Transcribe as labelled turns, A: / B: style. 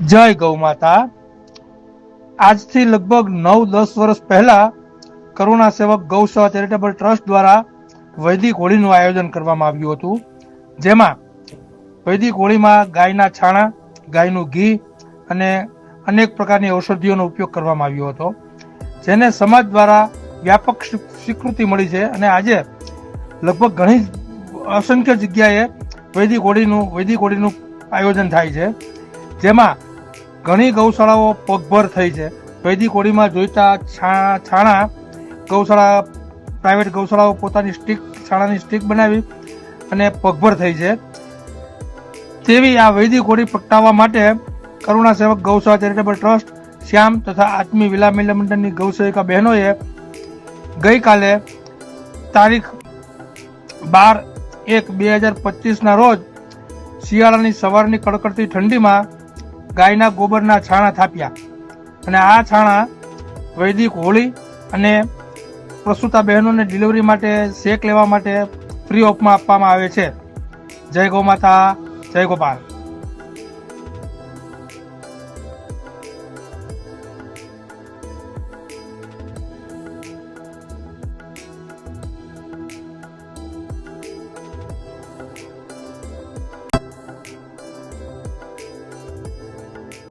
A: જય ગૌ માતા. આજથી લગભગ નવ, દસ વર્ષ પહેલા કરુણા સેવક ગૌસેવા ચેરિટેબલ ટ્રસ્ટ દ્વારા વૈદિક હોળીનું આયોજન કરવામાં આવ્યું હતું. જેમાં વૈદિક હોળીમાં ગાયના છાણા, ગાયનું ઘી અને અનેક પ્રકારની ઔષધિઓનો ઉપયોગ કરવામાં આવ્યો હતો. જેને સમાજ દ્વારા વ્યાપક સ્વીકૃતિ મળી છે અને આજે લગભગ ઘણી અસંખ્ય જગ્યાએ વૈદિક હોળીનું વૈદિક હોળીનું આયોજન થાય છે. જેમાં ઘણી ગૌશાળાઓ પગભર થઈ છે. વૈદિક હોળીમાં જોઈતા છાણા ગૌશાળા પ્રાઇવેટ ગૌશાળાઓ પોતાની સ્ટીક છાણાની સ્ટીક બનાવી અને પગભર થઈ છે. તેવી આ વૈદિક હોળી પ્રગટાવવા માટે કરુણા સેવક ગૌશાળા ચેરિટેબલ ટ્રસ્ટ, શ્યામ તથા આત્મી વિલા મિલન મંડળની ગૌસેવિકા બહેનોએ ગઈકાલે તારીખ બાર એક બે હજાર પચીસના રોજ શિયાળાની સવારની કડકડતી ઠંડીમાં ગાયના ગોબરના છાણા થાપ્યા. અને આ છાણા વૈદિક હોળી અને પ્રસૂતા બહેનોને ડિલિવરી માટે શેક લેવા માટે ફ્રી ઓફમાં આપવામાં આવે છે. જય ગૌ માતા, જય ગોપાલ.